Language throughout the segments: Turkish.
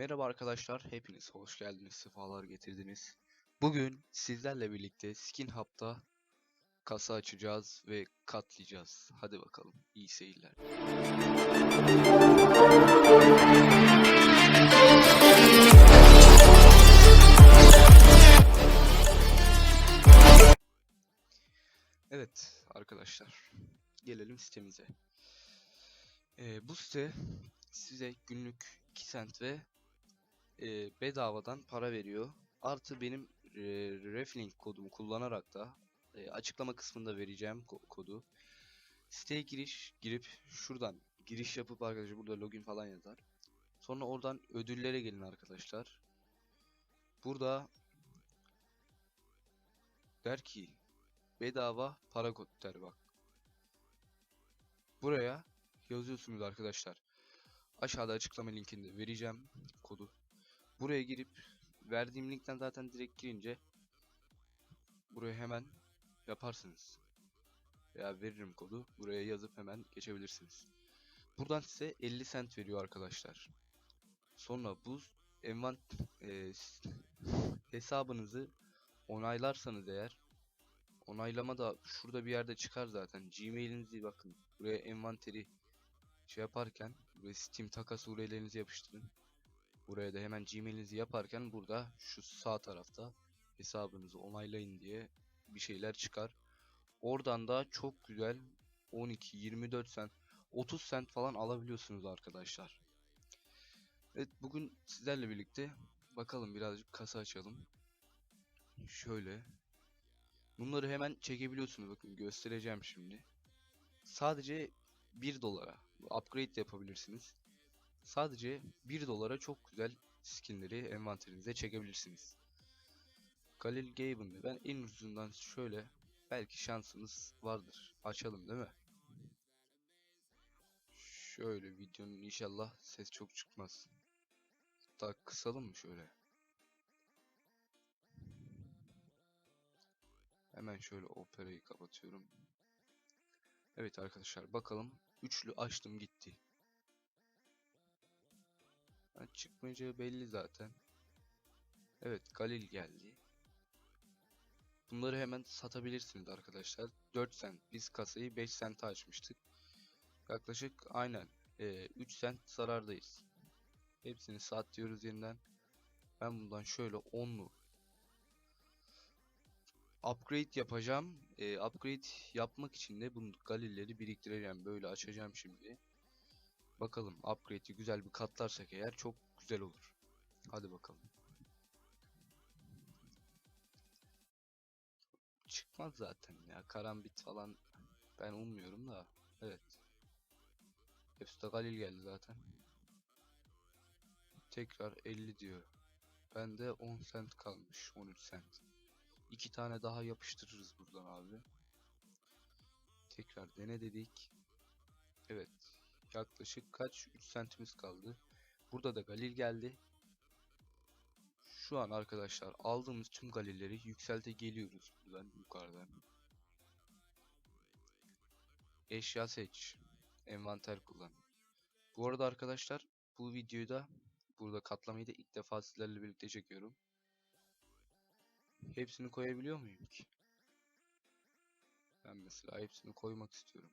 Merhaba arkadaşlar, hepiniz hoş geldiniz, sefalar getirdiniz. Bugün sizlerle birlikte Skin Hub'da kasa açacağız ve katlayacağız. Hadi bakalım, iyi seyirler. Evet arkadaşlar, gelelim sitemize. Ee, bu site size günlük 2 sent ve e, bedavadan para veriyor. Artı benim e, Reflink kodumu kullanarak da e, açıklama kısmında vereceğim ko- kodu. Siteye giriş girip şuradan giriş yapıp arkadaşlar burada login falan yazar. Sonra oradan ödüllere gelin arkadaşlar. Burada der ki bedava para kod der bak. Buraya yazıyorsunuz arkadaşlar. Aşağıda açıklama linkinde vereceğim kodu. Buraya girip verdiğim linkten zaten direkt girince buraya hemen yaparsınız. Veya veririm kodu. Buraya yazıp hemen geçebilirsiniz. Buradan size 50 cent veriyor arkadaşlar. Sonra bu envan e, hesabınızı onaylarsanız eğer onaylama da şurada bir yerde çıkar zaten. Gmail'inizi bakın. Buraya envanteri şey yaparken buraya Steam takas URL'lerinizi yapıştırın. Buraya da hemen Gmail'inizi yaparken burada şu sağ tarafta hesabınızı onaylayın diye bir şeyler çıkar. Oradan da çok güzel 12, 24 cent, 30 cent falan alabiliyorsunuz arkadaşlar. Evet bugün sizlerle birlikte bakalım birazcık kasa açalım. Şöyle. Bunları hemen çekebiliyorsunuz bakın göstereceğim şimdi. Sadece 1 dolara upgrade yapabilirsiniz. Sadece 1 dolara çok güzel skinleri envanterinize çekebilirsiniz. Galil Gaben'de ben en ucuzundan şöyle belki şansımız vardır. Açalım değil mi? Şöyle videonun inşallah ses çok çıkmaz. Hatta kısalım mı şöyle? Hemen şöyle operayı kapatıyorum. Evet arkadaşlar bakalım. Üçlü açtım gitti. Ha, çıkmayacağı belli zaten. Evet Galil geldi. Bunları hemen satabilirsiniz arkadaşlar. 4 cent. Biz kasayı 5 cent'e açmıştık. Yaklaşık aynen e, 3 cent zarardayız. Hepsini sat diyoruz yeniden. Ben bundan şöyle 10'lu upgrade yapacağım. E, upgrade yapmak için de bu galilleri biriktireceğim. Böyle açacağım şimdi. Bakalım upgrade'i güzel bir katlarsak eğer çok güzel olur. Hadi bakalım. Çıkmaz zaten ya. Karambit falan ben ummuyorum da. Evet. Hepsi de Galil geldi zaten. Tekrar 50 diyor. Bende 10 cent kalmış. 13 cent. İki tane daha yapıştırırız buradan abi. Tekrar dene dedik. Evet. Yaklaşık kaç? 3 centimiz kaldı. Burada da Galil geldi. Şu an arkadaşlar aldığımız tüm galilleri yükselte geliyoruz buradan yukarıdan. Eşya seç. Envanter kullan. Bu arada arkadaşlar bu videoyu da burada katlamayı da ilk defa sizlerle birlikte çekiyorum. Hepsini koyabiliyor muyum ki? Ben mesela hepsini koymak istiyorum.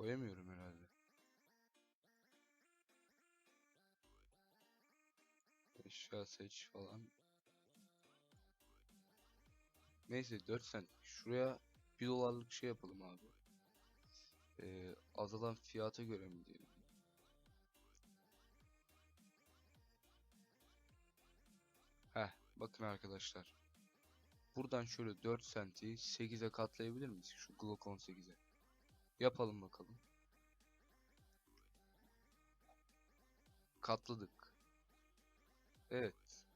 Koyamıyorum herhalde. Eşya seç falan. Neyse 4 cent. Şuraya 1 dolarlık şey yapalım abi. Ee, azalan fiyata göre mi diyelim? Heh, bakın arkadaşlar. Buradan şöyle 4 senti 8'e katlayabilir miyiz? Şu Glock 18'e. Yapalım bakalım. Katladık. Evet.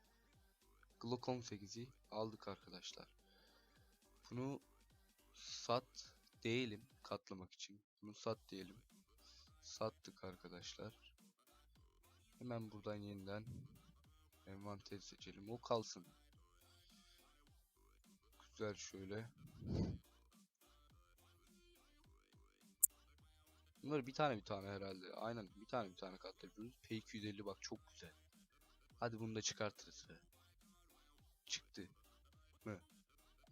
Glock 18'i aldık arkadaşlar. Bunu sat diyelim katlamak için. Bunu sat diyelim. Sattık arkadaşlar. Hemen buradan yeniden envanteri seçelim. O kalsın. Güzel şöyle. Bunları bir tane bir tane herhalde. Aynen bir tane bir tane katlayabiliyoruz. P250 bak çok güzel. Hadi bunu da çıkartırız be. Çıktı. Mı?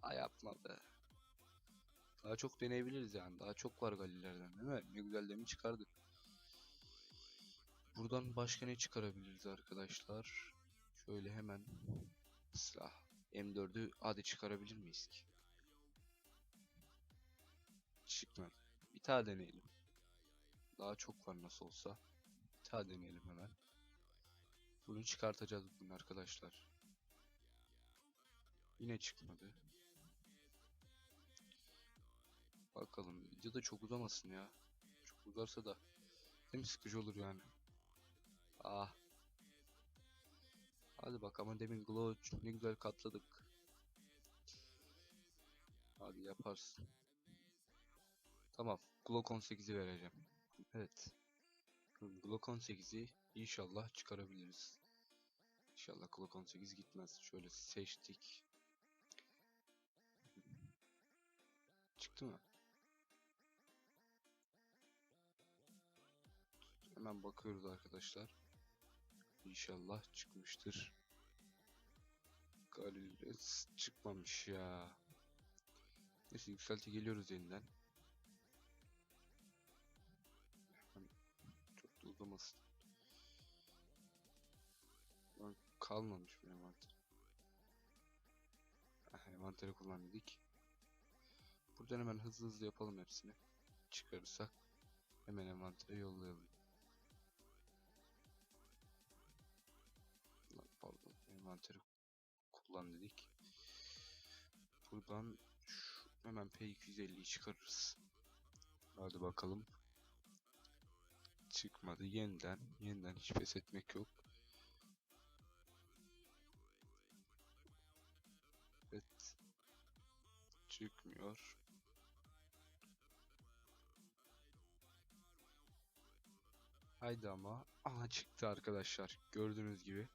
Ay yapma be. Daha çok deneyebiliriz yani. Daha çok var Galillerden değil mi? Ne güzel demin çıkardık. Buradan başka ne çıkarabiliriz arkadaşlar? Şöyle hemen silah. M4'ü hadi çıkarabilir miyiz ki? Çıkmadı. Bir daha deneyelim. Daha çok var nasıl olsa. Bir daha deneyelim hemen. Bunu çıkartacağız bugün arkadaşlar. Yine çıkmadı. Bakalım video da çok uzamasın ya. Çok uzarsa da hem sıkıcı olur yani. Ah. Hadi bak ama demin glow ne güzel katladık. Hadi yaparsın. Tamam. Glock 18'i vereceğim. Evet. Glock 18'i inşallah çıkarabiliriz. İnşallah Glock 18 gitmez. Şöyle seçtik. Çıktı mı? Hemen bakıyoruz arkadaşlar. İnşallah çıkmıştır. Galiles çıkmamış ya. Neyse yükselti geliyoruz yeniden. Uzamasın. Lan kalmamış mı envanter? Ah, envanteri kullan dedik. Buradan hemen hızlı hızlı yapalım hepsini. Çıkarırsak hemen envantere yollayalım. Lan Pardon, envanteri kullan dedik. Buradan şu, hemen P250'yi çıkarırız. Hadi bakalım. Çıkmadı. Yeniden, yeniden hiç pes etmek yok. Evet. Çıkmıyor. Haydi ama. Aha çıktı arkadaşlar. Gördüğünüz gibi.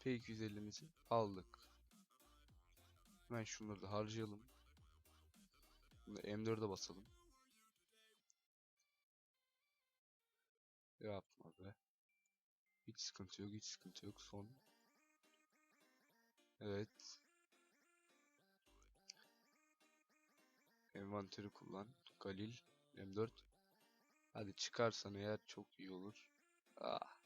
P250'mizi aldık. Hemen şunları da harcayalım. Bunu M4'e basalım. Yapma be. Hiç sıkıntı yok, hiç sıkıntı yok. Son. Evet. Envanteri kullan. Galil. M4. Hadi çıkarsan eğer çok iyi olur. Ah.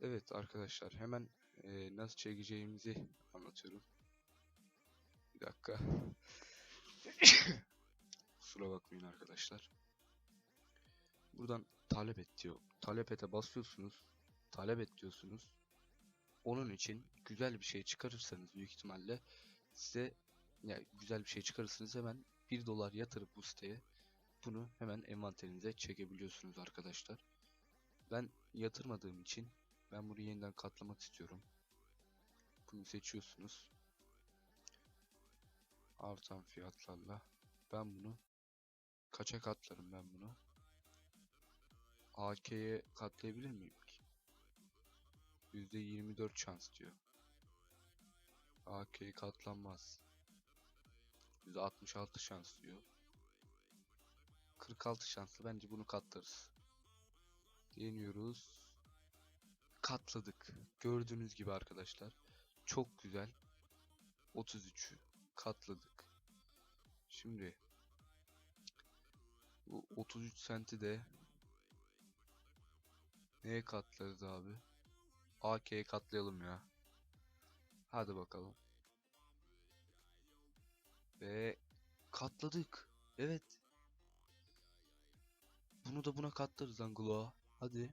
Evet arkadaşlar hemen eee, nasıl çekeceğimizi anlatıyorum. Bir dakika. Kusura bakmayın arkadaşlar. Buradan talep et diyor. Talep ete basıyorsunuz. Talep et diyorsunuz. Onun için güzel bir şey çıkarırsanız büyük ihtimalle size ya güzel bir şey çıkarırsınız hemen 1 dolar yatırıp bu siteye bunu hemen envanterinize çekebiliyorsunuz arkadaşlar. Ben yatırmadığım için ben bunu yeniden katlamak istiyorum. Bunu seçiyorsunuz. Artan fiyatlarla. Ben bunu kaça katlarım ben bunu? AK'ye katlayabilir miyim ki? %24 şans diyor. AK katlanmaz. %66 şans diyor. 46 şanslı bence bunu katlarız. Deniyoruz. Katladık. Gördüğünüz gibi arkadaşlar. Çok güzel. 33'ü katladık. Şimdi bu 33 senti de neye katlarız abi? AK'ye katlayalım ya. Hadi bakalım. Ve katladık. Evet. Bunu da buna katlarız lan Gloa. Hadi.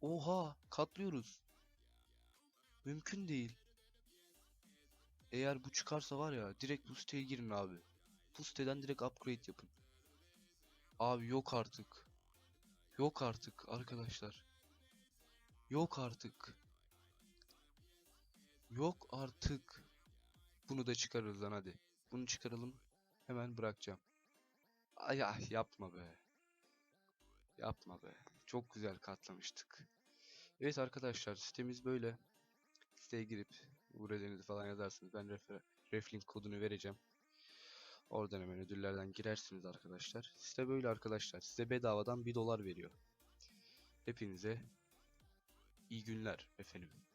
Oha, katlıyoruz. Mümkün değil. Eğer bu çıkarsa var ya, direkt bu siteye girin abi. Bu siteden direkt upgrade yapın. Abi yok artık. Yok artık arkadaşlar. Yok artık. Yok artık. Bunu da çıkarırız lan hadi. Bunu çıkaralım. Hemen bırakacağım. Ay ay yapma be. Yapma be. Çok güzel katlamıştık. Evet arkadaşlar sitemiz böyle. Siteye girip URL'lerinizi falan yazarsınız. Ben refer reflink kodunu vereceğim. Oradan hemen ödüllerden girersiniz arkadaşlar. Size böyle arkadaşlar. Size bedavadan 1 dolar veriyor. Hepinize iyi günler efendim.